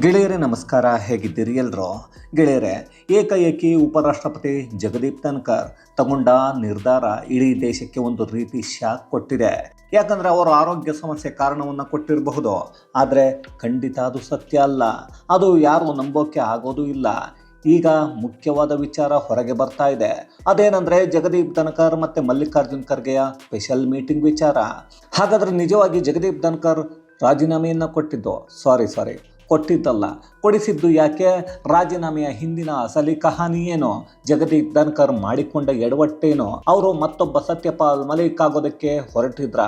ಗೆಳೆಯರೇ, ನಮಸ್ಕಾರ. ಹೇಗಿದ್ದೀರಿ ಎಲ್ಲರೂ ಗೆಳೆಯರೇ, ಏಕಾಏಕಿ ಉಪರಾಷ್ಟ್ರಪತಿ ಜಗದೀಪ್ ಧನ್ಕರ್ ತಗೊಂಡ ನಿರ್ಧಾರ ಇಡೀ ದೇಶಕ್ಕೆ ಒಂದು ರೀತಿ ಶಾಕ್ ಕೊಟ್ಟಿದೆ. ಯಾಕಂದರೆ ಅವರ ಆರೋಗ್ಯ ಸಮಸ್ಯೆ ಕಾರಣವನ್ನು ಕೊಟ್ಟಿರಬಹುದು. ಆದರೆ ಖಂಡಿತ ಅದು ಸತ್ಯ ಅಲ್ಲ. ಅದು ಯಾರು ನಂಬೋಕೆ ಆಗೋದು ಇಲ್ಲ. ಈಗ ಮುಖ್ಯವಾದ ವಿಚಾರ ಹೊರಗೆ ಬರ್ತಾ ಇದೆ. ಅದೇನಂದ್ರೆ ಜಗದೀಪ್ ಧನ್ಕರ್ ಮತ್ತೆ ಮಲ್ಲಿಕಾರ್ಜುನ್ ಖರ್ಗೆಯ ಸ್ಪೆಷಲ್ ಮೀಟಿಂಗ್ ವಿಚಾರ. ಹಾಗಾದ್ರೆ ನಿಜವಾಗಿ ಜಗದೀಪ್ ಧನ್ಕರ್ ರಾಜೀನಾಮೆಯನ್ನು ಕೊಟ್ಟಿದ್ದು? ಸಾರಿ ಸಾರಿ. ಕೊಟ್ಟಿದ್ದಲ್ಲ. ಕೊಡಿಸಿದ್ದು ಯಾಕೆ? ರಾಜೀನಾಮೆಯ ಹಿಂದಿನ ಅಸಲಿ ಕಹಾನಿಯೇನೋ? ಜಗದೀಪ್ ಧನ್ಕರ್ ಮಾಡಿಕೊಂಡ ಎಡವಟ್ಟೇನೋ? ಅವರು ಮತ್ತೊಬ್ಬ ಸತ್ಯಪಾಲ್ ಮಲಿಕ್ ಆಗೋದಕ್ಕೆ ಹೊರಟಿದ್ರ?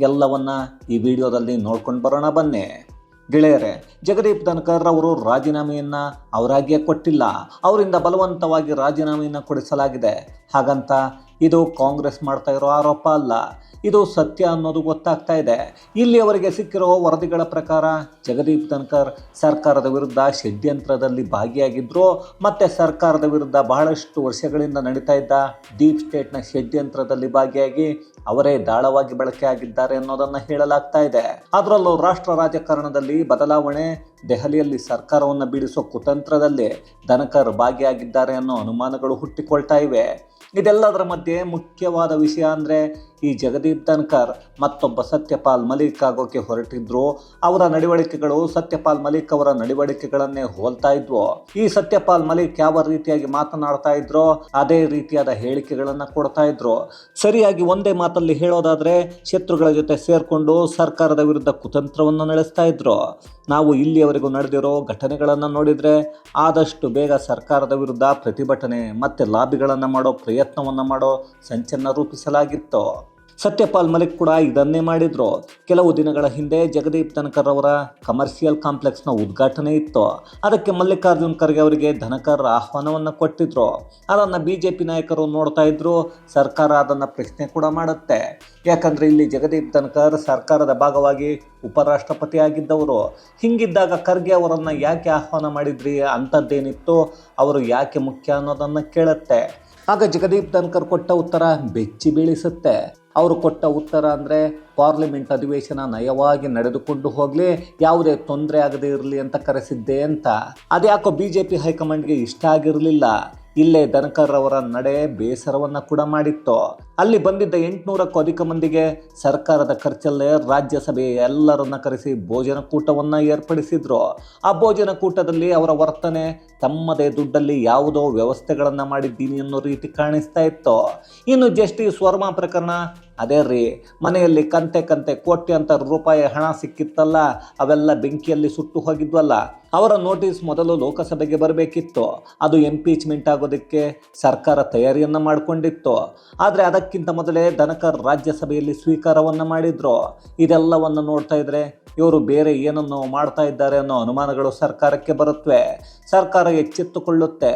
ಎಲ್ಲವನ್ನ ಈ ವಿಡಿಯೋದಲ್ಲಿ ನೋಡ್ಕೊಂಡು ಬರೋಣ ಬನ್ನಿ. ಗೆಳೆಯರೆ ಜಗದೀಪ್ ಧನ್ಕರ್ ಅವರು ರಾಜೀನಾಮೆಯನ್ನು ಅವರಾಗಿಯೇ ಕೊಟ್ಟಿಲ್ಲ. ಅವರಿಂದ ಬಲವಂತವಾಗಿ ರಾಜೀನಾಮೆಯನ್ನು ಕೊಡಿಸಲಾಗಿದೆ. ಹಾಗಂತ ಇದು ಕಾಂಗ್ರೆಸ್ ಮಾಡ್ತಾ ಇರೋ ಆರೋಪ ಅಲ್ಲ, ಇದು ಸತ್ಯ ಅನ್ನೋದು ಗೊತ್ತಾಗ್ತಾ ಇದೆ. ಇಲ್ಲಿ ಅವರಿಗೆ ಸಿಕ್ಕಿರೋ ವರದಿಗಳ ಪ್ರಕಾರ ಜಗದೀಪ್ ಧನ್ಕರ್ ಸರ್ಕಾರದ ವಿರುದ್ಧ ಷಡ್ಯಂತ್ರದಲ್ಲಿ ಭಾಗಿಯಾಗಿದ್ದರು ಮತ್ತೆ ಸರ್ಕಾರದ ವಿರುದ್ಧ ಬಹಳಷ್ಟು ವರ್ಷಗಳಿಂದ ನಡೀತಾ ಇದ್ದ ಡೀಪ್ ಸ್ಟೇಟ್ನ ಷಡ್ಯಂತ್ರದಲ್ಲಿ ಭಾಗಿಯಾಗಿ ಅವರೇ ದಾಳವಾಗಿ ಬಳಕೆ ಆಗಿದ್ದಾರೆ ಅನ್ನೋದನ್ನ ಹೇಳಲಾಗ್ತಾ ಇದೆ. ಅದರಲ್ಲೂ ರಾಷ್ಟ್ರ ರಾಜಕಾರಣದಲ್ಲಿ ಬದಲಾವಣೆ, ದೆಹಲಿಯಲ್ಲಿ ಸರ್ಕಾರವನ್ನು ಬೀಳಿಸೋ ಕುತಂತ್ರದಲ್ಲಿ ಧನಕರ್ ಭಾಗಿಯಾಗಿದ್ದಾರೆ ಅನ್ನೋ ಅನುಮಾನಗಳು ಹುಟ್ಟಿಕೊಳ್ತಾ ಇವೆ. ಇದೆಲ್ಲದರ ಮಧ್ಯೆ ಮುಖ್ಯವಾದ ವಿಷಯ ಅಂದರೆ ಈ ಜಗದೀಪ್ ಧನ್ಕರ್ ಮತ್ತೊಬ್ಬ ಸತ್ಯಪಾಲ್ ಮಲಿಕ್ ಆಗೋಕೆ ಹೊರಟಿದ್ರು. ಅವರ ನಡವಳಿಕೆಗಳು ಸತ್ಯಪಾಲ್ ಮಲಿಕ್ ಅವರ ನಡವಳಿಕೆಗಳನ್ನೇ ಹೋಲ್ತಾ ಇದ್ವು. ಈ ಸತ್ಯಪಾಲ್ ಮಲಿಕ್ ಯಾವ ರೀತಿಯಾಗಿ ಮಾತನಾಡ್ತಾ ಇದ್ರೋ, ಅದೇ ರೀತಿಯಾದ ಹೇಳಿಕೆಗಳನ್ನು ಕೊಡ್ತಾ ಇದ್ರು. ಸರಿಯಾಗಿ ಒಂದೇ ಮಾತಲ್ಲಿ ಹೇಳೋದಾದ್ರೆ, ಶತ್ರುಗಳ ಜೊತೆ ಸೇರ್ಕೊಂಡು ಸರ್ಕಾರದ ವಿರುದ್ಧ ಕುತಂತ್ರವನ್ನು ನಡೆಸ್ತಾ ಇದ್ರು. ನಾವು ಇಲ್ಲಿಯವರೆಗೂ ನಡೆದಿರೋ ಘಟನೆಗಳನ್ನು ನೋಡಿದರೆ, ಆದಷ್ಟು ಬೇಗ ಸರ್ಕಾರದ ವಿರುದ್ಧ ಪ್ರತಿಭಟನೆ ಮತ್ತು ಲಾಬಿಗಳನ್ನು ಮಾಡೋ ಪ್ರಯತ್ನವನ್ನು ಮಾಡೋ ಸಂಚನ್ನು ರೂಪಿಸಲಾಗಿತ್ತು. ಸತ್ಯಪಾಲ್ ಮಲಿಕ್ ಕೂಡ ಇದನ್ನೇ ಮಾಡಿದ್ರು. ಕೆಲವು ದಿನಗಳ ಹಿಂದೆ ಜಗದೀಪ್ ಧನಕರ್ ಅವರ ಕಮರ್ಷಿಯಲ್ ಕಾಂಪ್ಲೆಕ್ಸ್ನ ಉದ್ಘಾಟನೆ ಇತ್ತು. ಅದಕ್ಕೆ ಮಲ್ಲಿಕಾರ್ಜುನ್ ಖರ್ಗೆ ಅವರಿಗೆ ಧನಕರ್ ಆಹ್ವಾನವನ್ನು ಕೊಟ್ಟಿದ್ರು. ಅದನ್ನು ಬಿ ಜೆ ಪಿ ನಾಯಕರು ನೋಡ್ತಾ ಇದ್ರು, ಸರ್ಕಾರ ಅದನ್ನು ಪ್ರಶ್ನೆ ಕೂಡ ಮಾಡುತ್ತೆ. ಯಾಕಂದ್ರೆ ಇಲ್ಲಿ ಜಗದೀಪ್ ಧನಕರ್ ಸರ್ಕಾರದ ಭಾಗವಾಗಿ ಉಪರಾಷ್ಟ್ರಪತಿ ಆಗಿದ್ದವರು. ಹಿಂಗಿದ್ದಾಗ ಖರ್ಗೆ ಅವರನ್ನು ಯಾಕೆ ಆಹ್ವಾನ ಮಾಡಿದ್ರಿ ಅಂಥದ್ದೇನಿತ್ತು ಅವರು ಯಾಕೆ ಮುಖ್ಯ ಅನ್ನೋದನ್ನು ಕೇಳುತ್ತೆ. ಆಗ ಜಗದೀಪ್ ಧನ್ಕರ್ ಕೊಟ್ಟ ಉತ್ತರ ಬೆಚ್ಚಿ ಬೀಳಿಸುತ್ತೆ. ಅವರು ಕೊಟ್ಟ ಉತ್ತರ ಅಂದರೆ ಪಾರ್ಲಿಮೆಂಟ್ ಅಧಿವೇಶನ ನಯವಾಗಿ ನಡೆದುಕೊಂಡು ಹೋಗಲಿ, ಯಾವುದೇ ತೊಂದರೆ ಆಗದೇ ಇರಲಿ ಅಂತ ಕರೆಸಿದ್ದೆ ಅಂತ. ಅದ್ಯಾಕೋ ಬಿ ಜೆ ಪಿ ಹೈಕಮಾಂಡ್ಗೆ ಇಷ್ಟ ಆಗಿರಲಿಲ್ಲ. ಇಲ್ಲೇ ದನಕರ್ ಅವರ ನಡೆ ಬೇಸರವನ್ನು ಕೂಡ ಮಾಡಿತ್ತು. ಅಲ್ಲಿ ಬಂದಿದ್ದ ಎಂಟುನೂರಕ್ಕೂ ಅಧಿಕ ಮಂದಿಗೆ ಸರ್ಕಾರದ ಖರ್ಚಲ್ಲೇ ರಾಜ್ಯಸಭೆ ಎಲ್ಲರನ್ನ ಕರೆಸಿ ಭೋಜನ ಕೂಟವನ್ನು ಏರ್ಪಡಿಸಿದ್ರು. ಆ ಭೋಜನ ಕೂಟದಲ್ಲಿ ಅವರ ವರ್ತನೆ ತಮ್ಮದೇ ದುಡ್ಡಲ್ಲಿ ಯಾವುದೋ ವ್ಯವಸ್ಥೆಗಳನ್ನು ಮಾಡಿದ್ದೀನಿ ಅನ್ನೋ ರೀತಿ ಕಾಣಿಸ್ತಾ ಇತ್ತು. ಇನ್ನು ಜಸ್ಟಿಸ್ ವರ್ಮಾ ಪ್ರಕರಣ ಅದೇ ರೀ, ಮನೆಯಲ್ಲಿ ಕಂತೆ ಕಂತೆ ಕೋಟ್ಯಂತರ ರೂಪಾಯಿ ಹಣ ಸಿಕ್ಕಿತ್ತಲ್ಲ, ಅವೆಲ್ಲ ಬೆಂಕಿಯಲ್ಲಿ ಸುಟ್ಟು ಹೋಗಿದ್ವಲ್ಲ, ಅವರ ನೋಟಿಸ್ ಮೊದಲು ಲೋಕಸಭೆಗೆ ಬರಬೇಕಿತ್ತು. ಅದು ಎಂಪೀಚ್ಮೆಂಟ್ ಆಗೋದಕ್ಕೆ ಸರ್ಕಾರ ತಯಾರಿಯನ್ನು ಮಾಡಿಕೊಂಡಿತ್ತು. ಆದರೆ ಅದಕ್ಕಿಂತ ಮೊದಲೇ ಧನಕರ್ ರಾಜ್ಯಸಭೆಯಲ್ಲಿ ಸ್ವೀಕಾರವನ್ನು ಮಾಡಿದ್ರು. ಇದೆಲ್ಲವನ್ನು ನೋಡ್ತಾ ಇದ್ರೆ ಇವರು ಬೇರೆ ಏನನ್ನು ಮಾಡ್ತಾ ಇದ್ದಾರೆ ಅನ್ನೋ ಅನುಮಾನಗಳು ಸರ್ಕಾರಕ್ಕೆ ಬರುತ್ತವೆ ಸರ್ಕಾರ ಎಚ್ಚೆತ್ತುಕೊಳ್ಳುತ್ತೆ.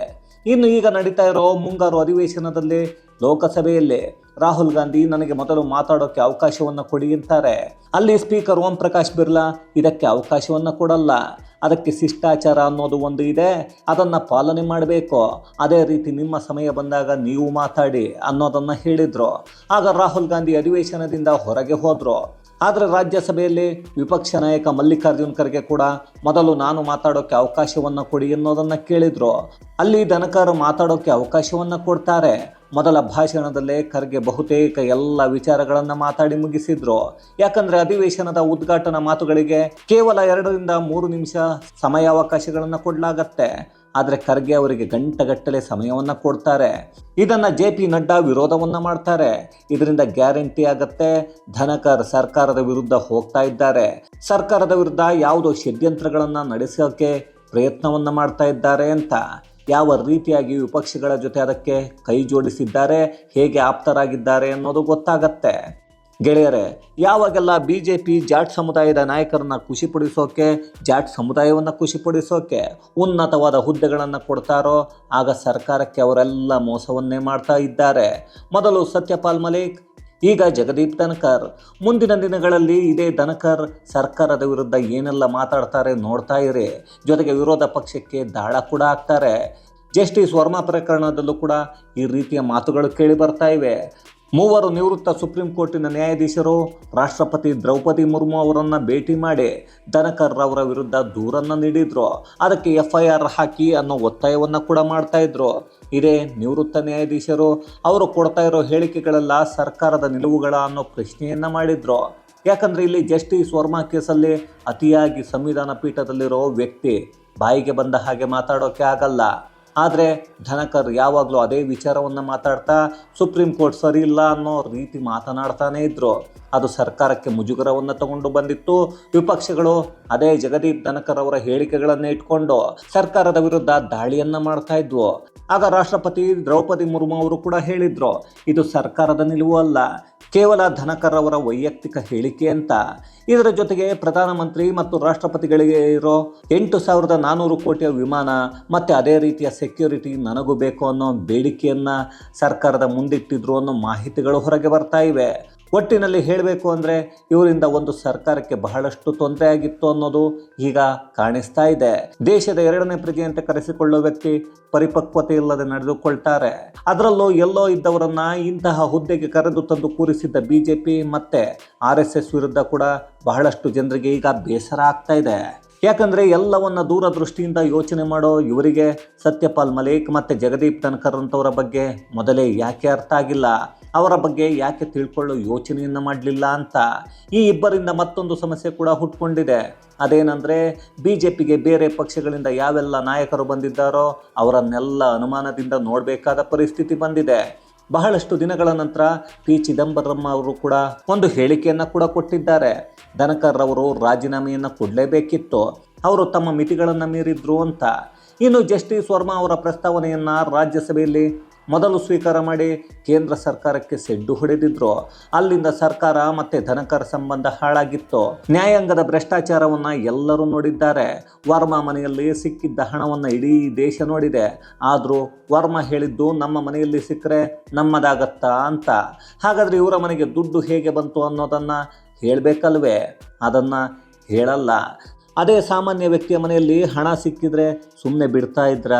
ಇನ್ನು ಈಗ ನಡೀತಾ ಇರೋ ಮುಂಗಾರು ಅಧಿವೇಶನದಲ್ಲಿ ಲೋಕಸಭೆಯಲ್ಲಿ ರಾಹುಲ್ ಗಾಂಧಿ ನನಗೆ ಮೊದಲು ಮಾತಾಡೋಕ್ಕೆ ಅವಕಾಶವನ್ನು ಕೊಡಿ ಅಂತಾರೆ. ಅಲ್ಲಿ ಸ್ಪೀಕರ್ ಓಂ ಪ್ರಕಾಶ್ ಬಿರ್ಲಾ ಇದಕ್ಕೆ ಅವಕಾಶವನ್ನು ಕೊಡಲ್ಲ. ಅದಕ್ಕೆ ಶಿಷ್ಟಾಚಾರ ಅನ್ನೋದು ಒಂದು ಇದೆ. ಅದನ್ನು ಪಾಲನೆ ಮಾಡಬೇಕು. ಅದೇ ರೀತಿ ನಿಮ್ಮ ಸಮಯ ಬಂದಾಗ ನೀವು ಮಾತಾಡಿ ಅನ್ನೋದನ್ನು ಹೇಳಿದರು. ಆಗ ರಾಹುಲ್ ಗಾಂಧಿ ಅಧಿವೇಶನದಿಂದ ಹೊರಗೆ ಹೋದರು. ಆದರೆ ರಾಜ್ಯಸಭೆಯಲ್ಲಿ ವಿಪಕ್ಷ ನಾಯಕ ಮಲ್ಲಿಕಾರ್ಜುನ್ ಖರ್ಗೆ ಕೂಡ ಮೊದಲು ನಾನು ಮಾತಾಡೋಕ್ಕೆ ಅವಕಾಶವನ್ನು ಕೊಡಿ ಅನ್ನೋದನ್ನು ಕೇಳಿದರು. ಅಲ್ಲಿ ದನಕರ್ ಮಾತಾಡೋಕ್ಕೆ ಅವಕಾಶವನ್ನು ಕೊಡ್ತಾರೆ. ಮೊದಲ ಭಾಷಣದಲ್ಲೇ ಖರ್ಗೆ ಬಹುತೇಕ ಎಲ್ಲ ವಿಚಾರಗಳನ್ನು ಮಾತಾಡಿ ಮುಗಿಸಿದ್ರು. ಯಾಕಂದ್ರೆ ಅಧಿವೇಶನದ ಉದ್ಘಾಟನಾ ಮಾತುಗಳಿಗೆ ಕೇವಲ ಎರಡರಿಂದ ಮೂರು ನಿಮಿಷ ಸಮಯಾವಕಾಶಗಳನ್ನು ಕೊಡಲಾಗತ್ತೆ. ಆದರೆ ಖರ್ಗೆ ಅವರಿಗೆ ಗಂಟೆಗಟ್ಟಲೆ ಸಮಯವನ್ನು ಕೊಡ್ತಾರೆ. ಇದನ್ನು ಜೆ ಪಿ ನಡ್ಡಾ ವಿರೋಧವನ್ನು ಮಾಡ್ತಾರೆ. ಇದರಿಂದ ಗ್ಯಾರಂಟಿ ಆಗತ್ತೆ. ಧನಕರ್ ಸರ್ಕಾರದ ವಿರುದ್ಧ ಹೋಗ್ತಾ ಇದ್ದಾರೆ. ಸರ್ಕಾರದ ವಿರುದ್ಧ ಯಾವುದೋ ಷಡ್ಯಂತ್ರಗಳನ್ನು ನಡೆಸೋಕೆ ಪ್ರಯತ್ನವನ್ನು ಮಾಡ್ತಾ ಇದ್ದಾರೆ ಅಂತ. ಯಾವ ರೀತಿಯಾಗಿ ವಿಪಕ್ಷಗಳ ಜೊತೆ ಅದಕ್ಕೆ ಕೈ ಜೋಡಿಸಿದ್ದಾರೆ, ಹೇಗೆ ಆಪ್ತರಾಗಿದ್ದಾರೆ ಅನ್ನೋದು ಗೊತ್ತಾಗತ್ತೆ. ಗೆಳೆಯರೆ, ಯಾವಾಗೆಲ್ಲ ಬಿ ಜೆ ಪಿ ಜಾಟ್ ಸಮುದಾಯದ ನಾಯಕರನ್ನ ಖುಷಿಪಡಿಸೋಕೆ ಜಾಟ್ ಸಮುದಾಯವನ್ನು ಖುಷಿಪಡಿಸೋಕೆ ಉನ್ನತವಾದ ಹುದ್ದೆಗಳನ್ನು ಕೊಡ್ತಾರೋ, ಆಗ ಸರ್ಕಾರಕ್ಕೆ ಅವರೆಲ್ಲ ಮೋಸವನ್ನೇ ಮಾಡ್ತಾ ಇದ್ದಾರೆ. ಮೊದಲು ಸತ್ಯಪಾಲ್ ಮಲಿಕ್ ಈಗ ಜಗದೀಪ್ ಧನಕರ್ ಮುಂದಿನ ದಿನಗಳಲ್ಲಿ ಇದೇ ಧನಕರ್ ಸರ್ಕಾರದ ವಿರುದ್ಧ ಏನೆಲ್ಲ ಮಾತಾಡ್ತಾರೆ ನೋಡ್ತಾ ಇರಿ. ಜೊತೆಗೆ ವಿರೋಧ ಪಕ್ಷಕ್ಕೆ ದಾಳ ಕೂಡ ಆಗ್ತಾರೆ. ಜಸ್ಟಿಸ್ ವರ್ಮಾ ಪ್ರಕರಣದಲ್ಲೂ ಕೂಡ ಈ ರೀತಿಯ ಮಾತುಗಳು ಕೇಳಿ ಬರ್ತಾ ಇವೆ. ಮೂವರು ನಿವೃತ್ತ ಸುಪ್ರೀಂ ಕೋರ್ಟಿನ ನ್ಯಾಯಾಧೀಶರು ರಾಷ್ಟ್ರಪತಿ ದ್ರೌಪದಿ ಮುರ್ಮು ಅವರನ್ನು ಭೇಟಿ ಮಾಡಿ ದನಕರ್ ಅವರ ವಿರುದ್ಧ ದೂರನ್ನು ನೀಡಿದ್ರು. ಅದಕ್ಕೆ ಎಫ್ಐಆರ್ ಹಾಕಿ ಅನ್ನೋ ಒತ್ತಾಯವನ್ನು ಕೂಡ ಮಾಡ್ತಾ ಇದ್ರು. ಇದೇ ನಿವೃತ್ತ ನ್ಯಾಯಾಧೀಶರು ಅವರು ಕೊಡ್ತಾ ಇರೋ ಹೇಳಿಕೆಗಳೆಲ್ಲ ಸರ್ಕಾರದ ನಿಲುವುಗಳ ಅನ್ನೋ ಪ್ರಶ್ನೆಯನ್ನು ಮಾಡಿದ್ರು. ಯಾಕಂದರೆ ಇಲ್ಲಿ ಜಸ್ಟಿಸ್ ವರ್ಮಾ ಕೇಸಲ್ಲಿ ಅತಿಯಾಗಿ ಸಂವಿಧಾನ ಪೀಠದಲ್ಲಿರೋ ವ್ಯಕ್ತಿ ಬಾಯಿಗೆ ಬಂದ ಹಾಗೆ ಮಾತಾಡೋಕೆ ಆಗಲ್ಲ. ಆದರೆ ಧನಕರ್ ಯಾವಾಗಲೂ ಅದೇ ವಿಚಾರವನ್ನು ಮಾತಾಡ್ತಾ ಸುಪ್ರೀಂ ಕೋರ್ಟ್ ಸರಿ ಇಲ್ಲ ಅನ್ನೋ ರೀತಿ ಮಾತನಾಡ್ತಾನೇ ಇದ್ರು. ಅದು ಸರ್ಕಾರಕ್ಕೆ ಮುಜುಗರವನ್ನು ತಗೊಂಡು ಬಂದಿತ್ತು. ವಿಪಕ್ಷಗಳು ಅದೇ ಜಗದೀಪ್ ಧನಕರ್ ಅವರ ಹೇಳಿಕೆಗಳನ್ನು ಇಟ್ಕೊಂಡು ಸರ್ಕಾರದ ವಿರುದ್ಧ ದಾಳಿಯನ್ನ ಮಾಡ್ತಾ ಇದ್ವು. ಆಗ ರಾಷ್ಟ್ರಪತಿ ದ್ರೌಪದಿ ಮುರ್ಮು ಅವರು ಕೂಡ ಹೇಳಿದ್ರು, ಇದು ಸರ್ಕಾರದ ನಿಲುವು ಅಲ್ಲ, ಕೇವಲ ಧನಕರ್ ಅವರ ವೈಯಕ್ತಿಕ ಹೇಳಿಕೆ ಅಂತ. ಇದರ ಜೊತೆಗೆ ಪ್ರಧಾನಮಂತ್ರಿ ಮತ್ತು ರಾಷ್ಟ್ರಪತಿಗಳಿಗೆ ಇರೋ ಎಂಟು ಸಾವಿರದ ನಾನ್ನೂರು ಕೋಟಿಯ ವಿಮಾನ, ಮತ್ತು ಅದೇ ರೀತಿಯ ಸೆಕ್ಯೂರಿಟಿ ನನಗೂ ಬೇಕು ಅನ್ನೋ ಬೇಡಿಕೆಯನ್ನು ಸರ್ಕಾರದ ಮುಂದಿಟ್ಟಿದ್ರು ಅನ್ನೋ ಮಾಹಿತಿಗಳು ಹೊರಗೆ ಬರ್ತಾ ಇವೆ. ಒಟ್ಟಿನಲ್ಲಿ ಹೇಳಬೇಕು ಅಂದರೆ ಇವರಿಂದ ಒಂದು ಸರ್ಕಾರಕ್ಕೆ ಬಹಳಷ್ಟು ತೊಂದರೆ ಆಗಿತ್ತು ಅನ್ನೋದು ಈಗ ಕಾಣಿಸ್ತಾ ಇದೆ. ದೇಶದ ಎರಡನೇ ಪ್ರಜೆಯಂತೆ ಕರೆಸಿಕೊಳ್ಳುವ ವ್ಯಕ್ತಿ ಪರಿಪಕ್ವತೆ ಇಲ್ಲದೆ ನಡೆದುಕೊಳ್ತಾರೆ. ಅದರಲ್ಲೂ ಎಲ್ಲೋ ಇದ್ದವರನ್ನ ಇಂತಹ ಹುದ್ದೆಗೆ ಕರೆದು ತಂದು ಕೂರಿಸಿದ್ದ ಬಿಜೆಪಿ ಮತ್ತೆ ಆರ್ ಎಸ್ ಎಸ್ ವಿರುದ್ಧ ಕೂಡ ಬಹಳಷ್ಟು ಜನರಿಗೆ ಈಗ ಬೇಸರ ಆಗ್ತಾ ಇದೆ. ಯಾಕಂದ್ರೆ ಎಲ್ಲವನ್ನ ದೂರದೃಷ್ಟಿಯಿಂದ ಯೋಚನೆ ಮಾಡೋ ಇವರಿಗೆ ಸತ್ಯಪಾಲ್ ಮಲೇಕ್ ಮತ್ತೆ ಜಗದೀಪ್ ಧನ್ಕರ್ ಅಂತವರ ಬಗ್ಗೆ ಮೊದಲೇ ಯಾಕೆ ಅರ್ಥ ಆಗಿಲ್ಲ. ಅವರ ಬಗ್ಗೆ ಯಾಕೆ ತಿಳ್ಕೊಳ್ಳೋ ಯೋಚನೆಯನ್ನು ಮಾಡಲಿಲ್ಲ ಅಂತ ಈ ಇಬ್ಬರಿಂದ ಮತ್ತೊಂದು ಸಮಸ್ಯೆ ಕೂಡ ಹುಟ್ಕೊಂಡಿದೆ. ಅದೇನೆಂದರೆ ಬಿ ಜೆ ಪಿಗೆ ಬೇರೆ ಪಕ್ಷಗಳಿಂದ ಯಾವೆಲ್ಲ ನಾಯಕರು ಬಂದಿದ್ದಾರೋ ಅವರನ್ನೆಲ್ಲ ಅನುಮಾನದಿಂದ ನೋಡಬೇಕಾದ ಪರಿಸ್ಥಿತಿ ಬಂದಿದೆ. ಬಹಳಷ್ಟು ದಿನಗಳ ನಂತರ ಪಿ ಚಿದಂಬರಂ ಅವರು ಕೂಡ ಒಂದು ಹೇಳಿಕೆಯನ್ನು ಕೂಡ ಕೊಟ್ಟಿದ್ದಾರೆ. ಧನಕರ್ ಅವರು ರಾಜೀನಾಮೆಯನ್ನು ಕೊಡಲೇಬೇಕಿತ್ತು. ಅವರು ತಮ್ಮ ಮಿತಿಗಳನ್ನು ಮೀರಿದ್ರು ಅಂತ. ಇನ್ನು ಜಸ್ಟಿಸ್ ವರ್ಮಾ ಅವರ ಪ್ರಸ್ತಾವನೆಯನ್ನು ರಾಜ್ಯಸಭೆಯಲ್ಲಿ ಮೊದಲು ಸ್ವೀಕಾರ ಮಾಡಿ ಕೇಂದ್ರ ಸರ್ಕಾರಕ್ಕೆ ಸೆಡ್ಡು ಹೊಡೆದಿದ್ರು. ಅಲ್ಲಿಂದ ಸರ್ಕಾರ ಮತ್ತೆ ಧನಕರ ಸಂಬಂಧ ಹಾಳಾಗಿತ್ತು. ನ್ಯಾಯಾಂಗದ ಭ್ರಷ್ಟಾಚಾರವನ್ನ ಎಲ್ಲರೂ ನೋಡಿದ್ದಾರೆ. ವರ್ಮಾ ಮನೆಯಲ್ಲಿ ಸಿಕ್ಕಿದ್ದ ಹಣವನ್ನು ಇಡೀ ದೇಶ ನೋಡಿದೆ. ಆದರೂ ವರ್ಮ ಹೇಳಿದ್ದು ನಮ್ಮ ಮನೆಯಲ್ಲಿ ಸಿಕ್ಕರೆ ನಮ್ಮದಾಗತ್ತಾ ಅಂತ. ಹಾಗಾದ್ರೆ ಇವರ ಮನೆಗೆ ದುಡ್ಡು ಹೇಗೆ ಬಂತು ಅನ್ನೋದನ್ನು ಹೇಳಬೇಕಲ್ವೇ? ಅದನ್ನ ಹೇಳಲ್ಲ. ಅದೇ ಸಾಮಾನ್ಯ ವ್ಯಕ್ತಿಯ ಮನೆಯಲ್ಲಿ ಹಣ ಸಿಕ್ಕಿದ್ರೆ ಸುಮ್ಮನೆ ಬಿಡ್ತಾ ಇದ್ರ?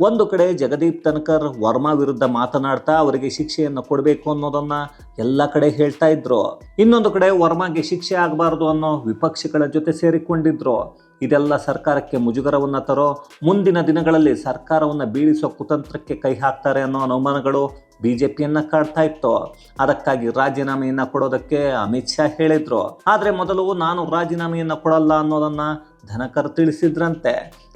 ಒಂದು ಕಡೆ ಜಗದೀಪ್ ತನಕರ್ ವರ್ಮಾ ವಿರುದ್ಧ ಮಾತನಾಡ್ತಾ ಅವರಿಗೆ ಶಿಕ್ಷೆಯನ್ನು ಕೊಡಬೇಕು ಅನ್ನೋದನ್ನ ಎಲ್ಲ ಕಡೆ ಹೇಳ್ತಾ ಇದ್ರು. ಇನ್ನೊಂದು ಕಡೆ ವರ್ಮಾಗೆ ಶಿಕ್ಷೆ ಆಗಬಾರ್ದು ಅನ್ನೋ ವಿಪಕ್ಷಗಳ ಜೊತೆ ಸೇರಿಕೊಂಡಿದ್ರು. ಇದೆಲ್ಲ ಸರ್ಕಾರಕ್ಕೆ ಮುಜುಗರವನ್ನು ತರೋ ಮುಂದಿನ ದಿನಗಳಲ್ಲಿ ಸರ್ಕಾರವನ್ನು ಬೀಳಿಸೋ ಕುತಂತ್ರಕ್ಕೆ ಕೈ ಹಾಕ್ತಾರೆ ಅನ್ನೋ ಅನುಮಾನಗಳು ಬಿ ಜೆ ಪಿಯನ್ನು ಕಾಡ್ತಾ ಇತ್ತು. ಅದಕ್ಕಾಗಿ ರಾಜೀನಾಮೆಯನ್ನು ಕೊಡೋದಕ್ಕೆ ಅಮಿತ್ ಶಾ ಹೇಳಿದರು. ಆದರೆ ಮೊದಲು ನಾನು ರಾಜೀನಾಮೆಯನ್ನು ಕೊಡಲ್ಲ ಅನ್ನೋದನ್ನ ಧನಕರ್ ತಿಳಿಸಿದ್ರಂತೆ.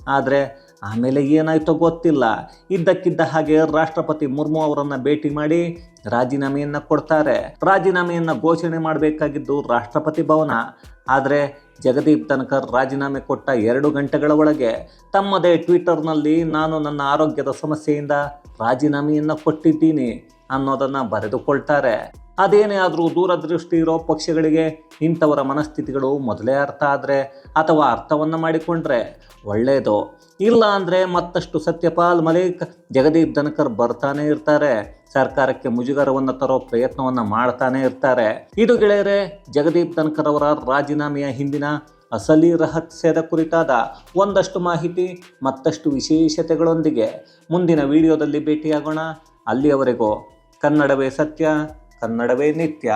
ಆದರೆ ಆಮೇಲೆ ಏನಾಯಿತೋ ಗೊತ್ತಿಲ್ಲ. ಇದ್ದಕ್ಕಿದ್ದ ಹಾಗೆ ರಾಷ್ಟ್ರಪತಿ ಮುರ್ಮು ಅವರನ್ನು ಭೇಟಿ ಮಾಡಿ ರಾಜೀನಾಮೆಯನ್ನು ಕೊಡ್ತಾರೆ. ರಾಜೀನಾಮೆಯನ್ನು ಘೋಷಣೆ ಮಾಡಬೇಕಾಗಿದ್ದು ರಾಷ್ಟ್ರಪತಿ ಭವನ. ಆದರೆ ಜಗದೀಪ್ ತನಕರ್ ರಾಜೀನಾಮೆ ಕೊಟ್ಟ ಎರಡು ಗಂಟೆಗಳ ಒಳಗೆ ತಮ್ಮದೇ ಟ್ವಿಟರ್ನಲ್ಲಿ ನಾನು ನನ್ನ ಆರೋಗ್ಯದ ಸಮಸ್ಯೆಯಿಂದ ರಾಜೀನಾಮೆಯನ್ನು ಕೊಟ್ಟಿದ್ದೀನಿ ಅನ್ನೋದನ್ನು ಬರೆದುಕೊಳ್ತಾರೆ. ಅದೇನೇ ಆದರೂ ದೂರದೃಷ್ಟಿ ಇರೋ ಪಕ್ಷಗಳಿಗೆ ಇಂಥವರ ಮನಸ್ಥಿತಿಗಳು ಮೊದಲೇ ಅರ್ಥ ಆದರೆ ಅಥವಾ ಅರ್ಥವನ್ನು ಮಾಡಿಕೊಂಡ್ರೆ ಒಳ್ಳೆಯದು ಇಲ್ಲ ಅಂದರೆ ಮತ್ತಷ್ಟು ಸತ್ಯಪಾಲ್ ಮಲಿಕ್, ಜಗದೀಪ್ ಧನಕರ್ ಬರ್ತಾನೆ ಇರ್ತಾರೆ. ಸರ್ಕಾರಕ್ಕೆ ಮುಜುಗರವನ್ನು ತರೋ ಪ್ರಯತ್ನವನ್ನು ಮಾಡ್ತಾನೆ ಇರ್ತಾರೆ. ಇದು ಗೆಳೆಯರೆ, ಜಗದೀಪ್ ಧನ್ಕರ್ ಅವರ ರಾಜೀನಾಮೆಯ ಹಿಂದಿನ ಅಸಲಿ ರಹಸ್ಯದ ಕುರಿತಾದ ಒಂದಷ್ಟು ಮಾಹಿತಿ, ಮತ್ತಷ್ಟು ವಿಶೇಷತೆಗಳೊಂದಿಗೆ ಮುಂದಿನ ವಿಡಿಯೋದಲ್ಲಿ ಭೇಟಿಯಾಗೋಣ. ಅಲ್ಲಿಯವರೆಗೂ ಕನ್ನಡವೇ ಸತ್ಯ. ಕನ್ನಡವೇ ನಿತ್ಯ.